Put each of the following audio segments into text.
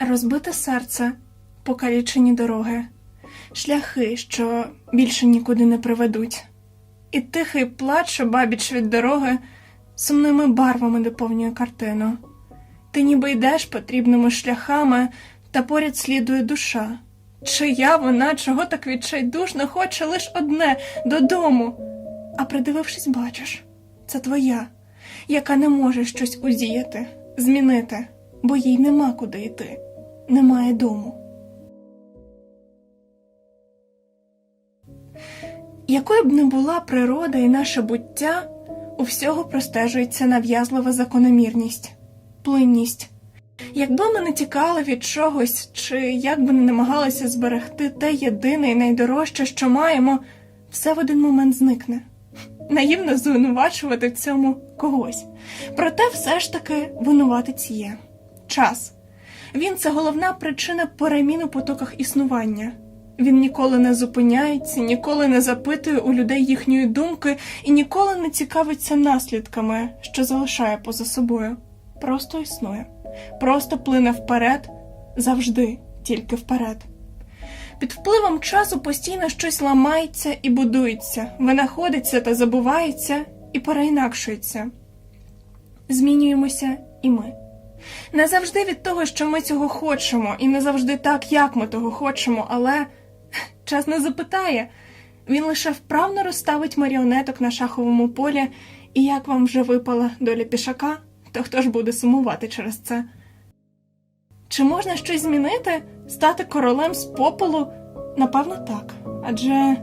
Розбите серце, покалічені дороги, шляхи, що більше нікуди не приведуть, і тихий плач, бабіч від дороги, сумними барвами доповнює картину. Ти ніби йдеш потрібними шляхами, та поряд слідує душа. Чия вона, чого так відчайдушно хоче лиш одне додому. А придивившись, бачиш, це твоя, яка не може щось узіяти, змінити, бо їй нема куди йти, немає дому. Якою б не була природа і наше буття, у всього простежується нав'язлива закономірність, плинність. Якби ми не тікали від чогось, чи як би не намагалися зберегти те єдине і найдорожче, що маємо, все в один момент зникне. Наївно звинувачувати в цьому когось. Проте все ж таки винуватець є час. Він це головна причина перемін у потоках існування. Він ніколи не зупиняється, ніколи не запитує у людей їхньої думки і ніколи не цікавиться наслідками, що залишає поза собою. Просто існує, просто плине вперед, завжди тільки вперед. Під впливом часу постійно щось ламається і будується, винаходиться та забувається і переінакшується. Змінюємося і ми. Не завжди від того, що ми цього хочемо, і не завжди так, як ми того хочемо, але час не запитає. Він лише вправно розставить маріонеток на шаховому полі, і як вам вже випала доля пішака, то хто ж буде сумувати через це? Чи можна щось змінити? Стати королем з попелу? Напевно, так. Адже,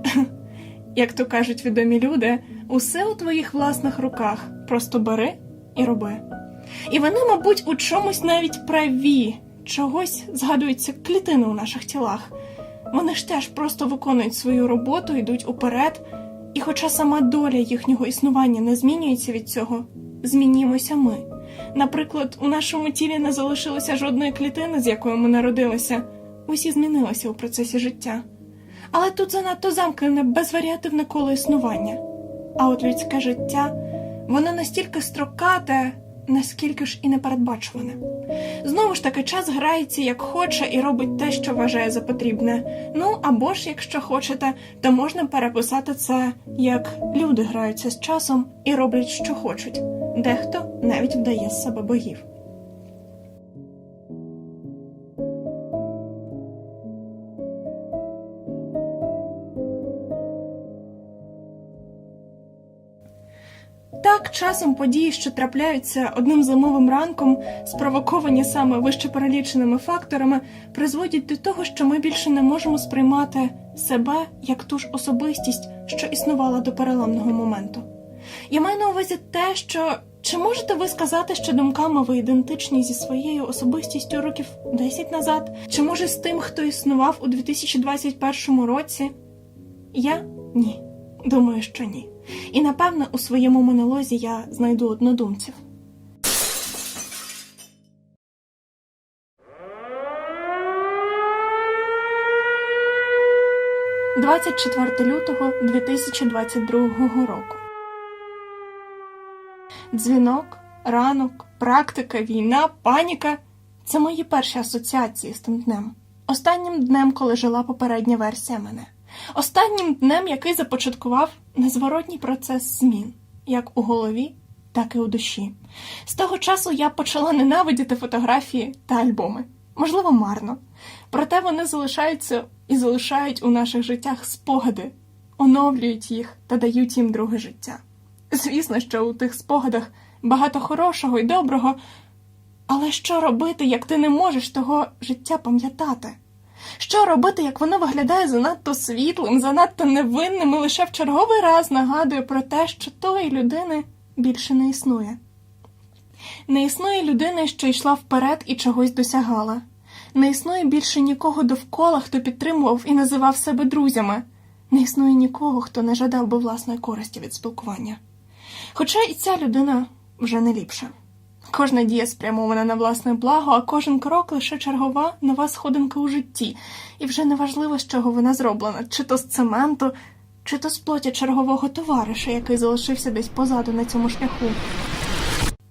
як то кажуть відомі люди, усе у твоїх власних руках. Просто бери і роби. І вони, мабуть, у чомусь навіть праві, чогось згадуються клітини у наших тілах. Вони ж теж просто виконують свою роботу, йдуть уперед, і хоча сама доля їхнього існування не змінюється від цього, змінюємося ми. Наприклад, у нашому тілі не залишилося жодної клітини, з якою ми народилися. Усі змінилися у процесі життя. Але тут занадто замкнене безваріативне коло існування. А от людське життя, воно настільки строкате, наскільки ж і непередбачуване. Знову ж таки, час грається як хоче і робить те, що вважає за потрібне. Ну або ж, якщо хочете, то можна переписати це як люди граються з часом і роблять, що хочуть. Дехто навіть вдає з себе богів. Так, часом події, що трапляються одним зимовим ранком, спровоковані саме вище переліченими факторами, призводять до того, що ми більше не можемо сприймати себе як ту ж особистість, що існувала до переламного моменту. Я маю на увазі те, що чи можете ви сказати, що думками ви ідентичні зі своєю особистістю років 10 назад, чи може з тим, хто існував у 2021 році? Я ні. Думаю, що ні. І напевне у своєму монолозі я знайду однодумців. «24 лютого 2022 року. Дзвінок, ранок, практика, війна, паніка це мої перші асоціації з тим днем. Останнім днем, коли жила попередня версія мене. Останнім днем, який започаткував незворотній процес змін, як у голові, так і у душі. З того часу я почала ненавидіти фотографії та альбоми. Можливо, марно. Проте вони залишаються і залишають у наших життях спогади, оновлюють їх та дають їм друге життя. Звісно, що у тих спогадах багато хорошого і доброго, але що робити, як ти не можеш того життя пам'ятати? Що робити, як воно виглядає занадто світлим, занадто невинним і лише в черговий раз нагадує про те, що тої людини більше не існує. Не існує людини, що йшла вперед і чогось досягала. Не існує більше нікого довкола, хто підтримував і називав себе друзями. Не існує нікого, хто не жадав би власної користі від спілкування. Хоча і ця людина вже не ліпша. Кожна дія спрямована на власне благо, а кожен крок лише чергова нова сходинка у житті, і вже неважливо, з чого вона зроблена, чи то з цементу, чи то з плоті чергового товариша, який залишився десь позаду на цьому шляху.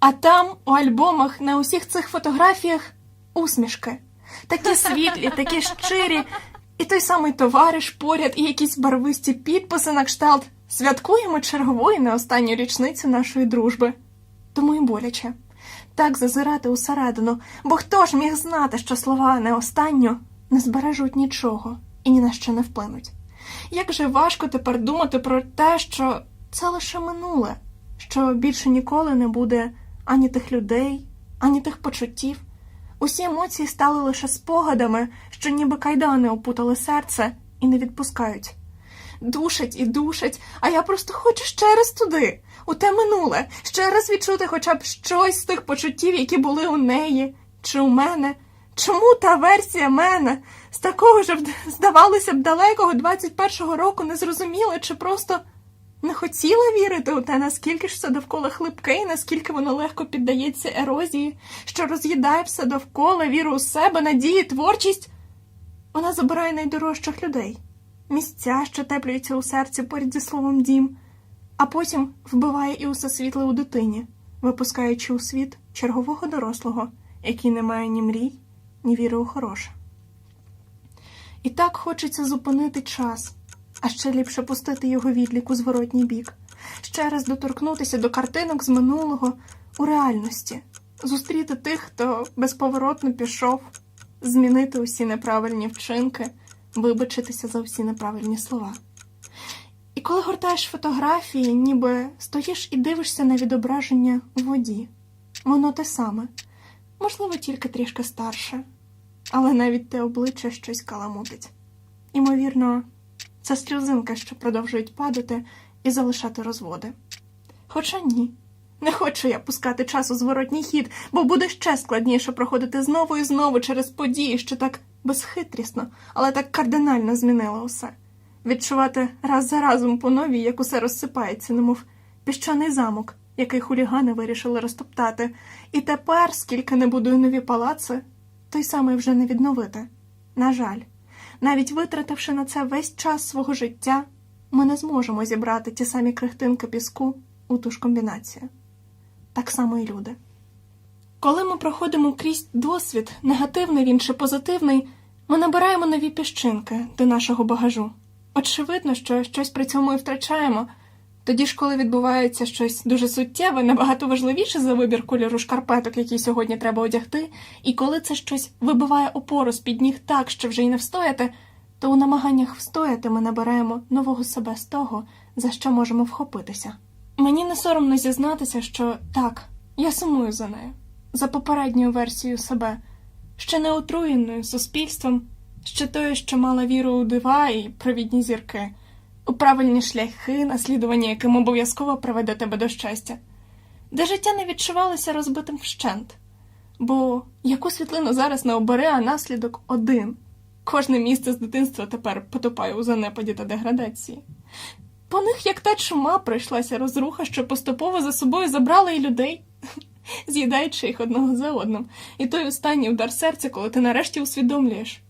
А там, у альбомах, на усіх цих фотографіях усмішки. Такі світлі, такі щирі, і той самий товариш поряд, і якісь барвисті підписи на кшталт. Святкуємо чергову і не останню річницю нашої дружби. Тому й боляче. Так зазирати усередину, бо хто ж міг знати, що слова не останню не збережуть нічого і ні на що не вплинуть. Як же важко тепер думати про те, що це лише минуле, що більше ніколи не буде ані тих людей, ані тих почуттів. Усі емоції стали лише спогадами, що ніби кайдани опутали серце і не відпускають. Душать і душать, а я просто хочу ще раз туди, у те минуле, ще раз відчути хоча б щось з тих почуттів, які були у неї чи у мене. Чому та версія мене з такого ж, здавалося б, далекого 21-го року не зрозуміла, чи просто не хотіла вірити у те, наскільки ж все довкола хлипке і наскільки воно легко піддається ерозії, що роз'їдає все довкола, віру у себе, надії, творчість. Вона забирає найдорожчих людей, місця, що теплюються у серці поряд зі словом дім, а потім вбиває і усе світле у дитині, випускаючи у світ чергового дорослого, який не має ні мрій, ні віри у хороше. І так хочеться зупинити час, а ще ліпше пустити його відлік у зворотній бік, ще раз доторкнутися до картинок з минулого у реальності, зустріти тих, хто безповоротно пішов, змінити усі неправильні вчинки, вибачитися за всі неправильні слова. І коли гортаєш фотографії, ніби стоїш і дивишся на відображення у воді, воно те саме, можливо, тільки трішки старше, але навіть те обличчя щось каламутить. Імовірно, це сльозинка, що продовжують падати і залишати розводи. Хоча ні, не хочу я пускати час у зворотній хід, бо буде ще складніше проходити знову і знову через події, що так безхитрісно, але так кардинально змінили усе. Відчувати раз за разом по новій, як усе розсипається, немов піщаний замок, який хулігани вирішили розтоптати. І тепер, скільки не будую нові палаци, той самий вже не відновити. На жаль, навіть витративши на це весь час свого життя, ми не зможемо зібрати ті самі крихтинки піску у ту ж комбінацію. Так само і люди. Коли ми проходимо крізь досвід, негативний він чи позитивний, ми набираємо нові піщинки до нашого багажу. Очевидно, що щось при цьому і втрачаємо. Тоді ж, коли відбувається щось дуже суттєве, набагато важливіше за вибір кольору шкарпеток, які сьогодні треба одягти, і коли це щось вибиває опору з-під ніг так, що вже й не встояти, то у намаганнях встояти ми набираємо нового себе з того, за що можемо вхопитися. Мені не соромно зізнатися, що так, я сумую за нею, за попередньою версією себе, ще не отруєною суспільством, ще тою, що мала віру у дива і провідні зірки, у правильні шляхи, наслідування яким обов'язково приведе тебе до щастя, де життя не відчувалося розбитим вщент. Бо яку світлину зараз не обере, а наслідок один. Кожне місце з дитинства тепер потопає у занепаді та деградації. По них, як та чума, пройшлася розруха, що поступово за собою забрала і людей, з'їдаючи їх одного за одним. І той останній удар серця, коли ти нарешті усвідомлюєш.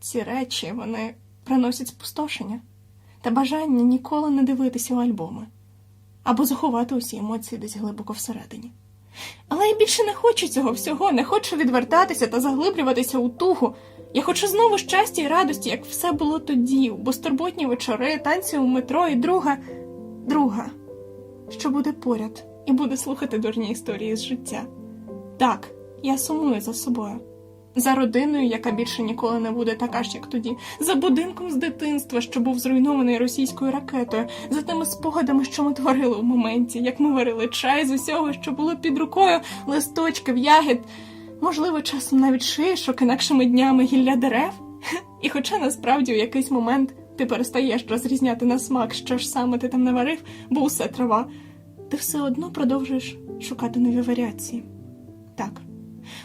Ці речі вони приносять спустошення та бажання ніколи не дивитися у альбоми або заховати усі емоції десь глибоко всередині. Але я більше не хочу цього всього, не хочу відвертатися та заглиблюватися у тугу. Я хочу знову щастя і радості, як все було тоді, у безтурботні вечори, танці у метро і друга, друга, що буде поряд і буде слухати дурні історії з життя. Так, я сумую за собою, за родиною, яка більше ніколи не буде така ж, як тоді, за будинком з дитинства, що був зруйнований російською ракетою, за тими спогадами, що ми творили у моменті, як ми варили чай з усього, що було під рукою, листочків, ягід, можливо, часом навіть шишок, інакшими днями гілля дерев. І хоча насправді у якийсь момент ти перестаєш розрізняти на смак, що ж саме ти там наварив, бо усе трава, ти все одно продовжуєш шукати нові варіації. Так,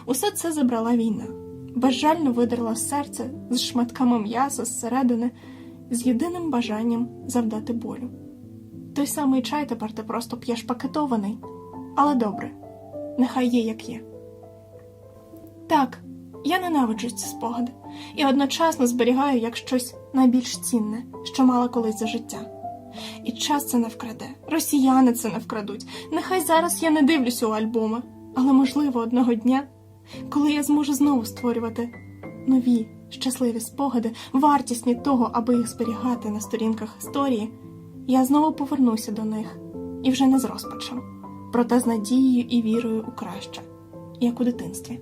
усе це забрала війна, безжально видерла серце з шматками м'яса зсередини, з єдиним бажанням завдати болю. Той самий чай тепер ти просто п'єш пакетований, але добре, нехай є як є. Так, я ненавиджу ці спогади і одночасно зберігаю як щось найбільш цінне, що мала колись за життя. І час це не вкраде, росіяни це не вкрадуть. Нехай зараз я не дивлюся у альбоми, але можливо одного дня, коли я зможу знову створювати нові, щасливі спогади, вартісні того, аби їх зберігати на сторінках історії, я знову повернуся до них і вже не з розпачем, проте з надією і вірою у краще, як у дитинстві.